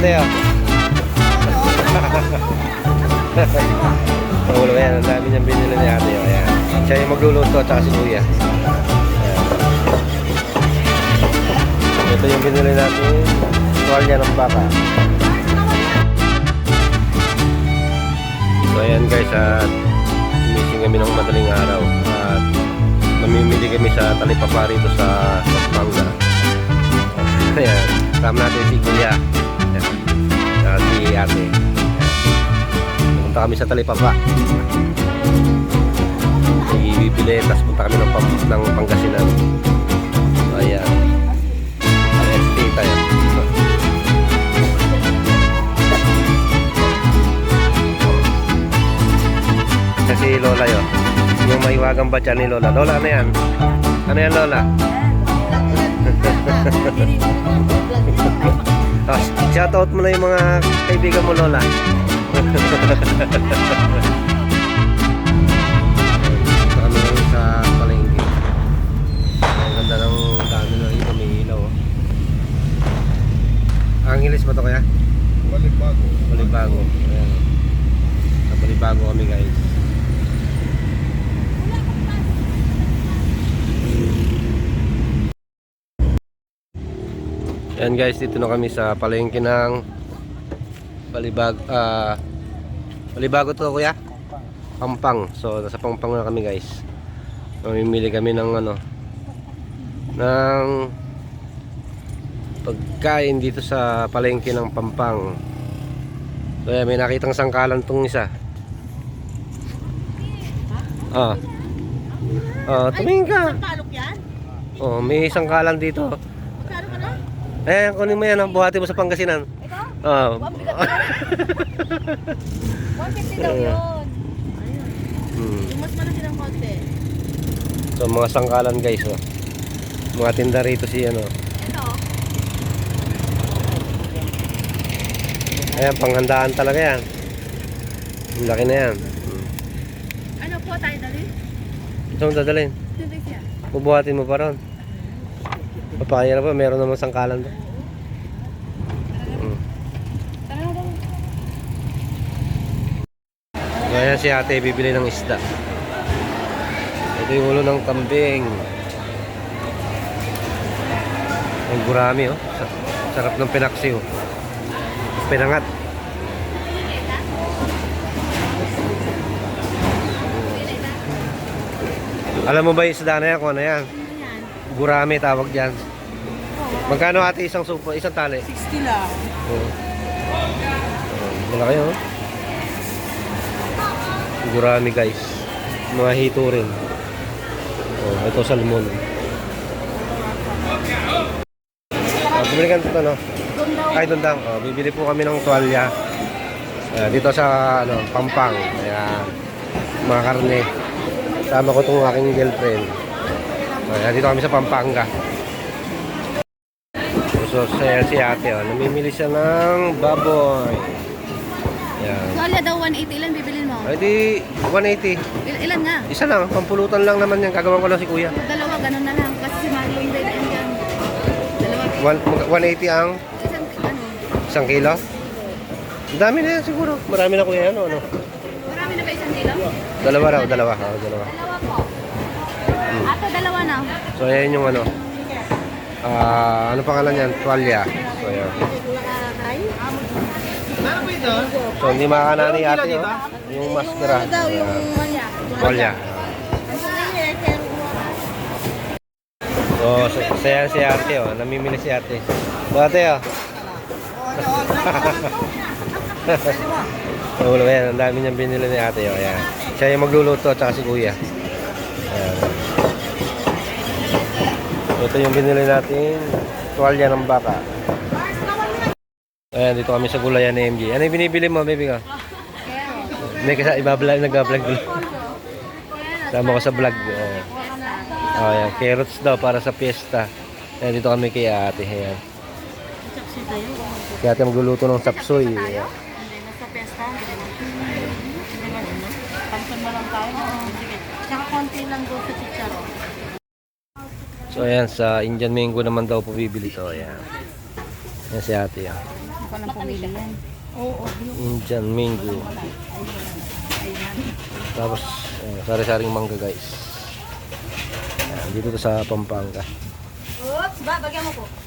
Ate, oh. Ulo yan, ang dami niyang binili ni ate, oh. Ayan. Siya yung magluluto, tsaka si kuya. Ayan. Ito yung binili natin. Tuwalya ng baka. So ayan guys, at missing kami ng madaling araw. At namimili kami sa talipapa rito sa Pampanga. Ayan, kasama natin si Kuya. Si Ate. Ayan. Pupunta kami sa talipapa. Ibibili, tapos punta kami ng, Pam- ng Pangasinan. So, ayan. RST tayo. Kasi Lola yun. Yung may wagang batya ni Lola. Lola, ano yan? Ano yan, Lola? Ah, shoutout mo na yung mga kaibigan mo, Lola. Ngayon sa palengke. Ang ganda ng dami na ilaw. Oh. Angeles ba to kaya? Balik bago. Balibago. Ayan. Sa Balibago kami guys. Ayan guys, dito na kami sa palengke ng Balibag ah Balibago to kuya? Pampang. So nasa Pampang na kami guys. Mamimili kami ng ano ng pagkain dito sa palengke ng Pampang. So yan, may nakitang sangkalan tong isa. Ah. Ah, tumingin ka. Yan? Oh, may sangkalan dito. Magkano ka na? Eh, kunin mo yan, ang buhati mo sa Pangasinan. Ito? Bigat na. 150 daw yun. Ayun. Hmm. Mas malaki ng konti. So mga sangkalan guys, oh. Mga tinda rito si ano. Ito. Ayan, panghandaan talaga yan. Ang laki na yan. Hmm. Ano po tayo dali? Saan dadalhin? Bubuhatin mo pa ron. Papakaya pa, meron namang sangkalan doon. Hmm. Na ayan si ate, bibili ng isda. Ito yung ulo ng kambing. Ang gurami, oh. Sa- Sarap ng pinaksi, oh. Pinangat. Alam mo ba yung isda na yan kung? Ano yan? Gurami tawag dyan. Magkano ate isang supo, isang tali? 60 lang. Oo. Malaki oh. Gurami guys. Mga hito rin. Oh, ito salmon. Oh, bumili ka nito no? Ay, dundang. Oh, bibili po kami ng tuwalya. Ah, dito sa ano, Pampang. Ayan. Mga karne. Sama ko itong aking girlfriend. Ayan, dito kami sa Pampanga. So, saya si ate, oh. namimili siya ng baboy. Ayan. Solya daw 180. Ilan bibilin mo? Ay di, 180. Il- ilan nga? Isa lang, pampulutan lang naman yan. Kagawan ko lang si kuya. Dalawa, ganun na lang. Kasi si Marlon and yan. Dalawa. One- mag- 180 ang Isang, ano? isang kilo. Ang dami na yan siguro. Marami na kuya. Ano, ano? Marami na ba isang kilo? Dalawa raw, dalawa. Oh, dalawa. Dalawa po. Ato, dalawa na. So, ayan yung ano. Ah, ano pangalan yan? Tuwalya. So, ayan. So, hindi makakana ni ate, oh. Yung maskara. daw, yung Ayan. manya. Tuwalya. So, sa- saya si ate, oh. Namimili si ate. So, ate, oh. Oh, wala yan. Ang dami niyang binili ni ate, oh. Ayan. Siya yung magluluto, tsaka si kuya. Ayan. Ito yung binili natin. Tuwalya ng baka. Ayan, dito kami sa gulayan ni MG. Ano yung binibili mo, baby ko? Hindi kasi ibablog, nag-vlog. Sama ko sa vlog. Ayan. Oh, ayan. Carrots daw para sa piyesta. Ayan, dito kami kay ate. Ayan. Kaya ate magluluto ng sapsoy. Ayan. Pansan mo lang tayo. Sige. Tsaka konti lang doon sa chicharo. So ayan, sa Indian mango naman daw po bibili to. Ayan. Yan si ate yan. Hindi ko lang pumili yan. Indian mango. Tapos, sari-saring mangga guys. Ayan, dito to sa Pampanga. Oops, ba, bagyan mo po.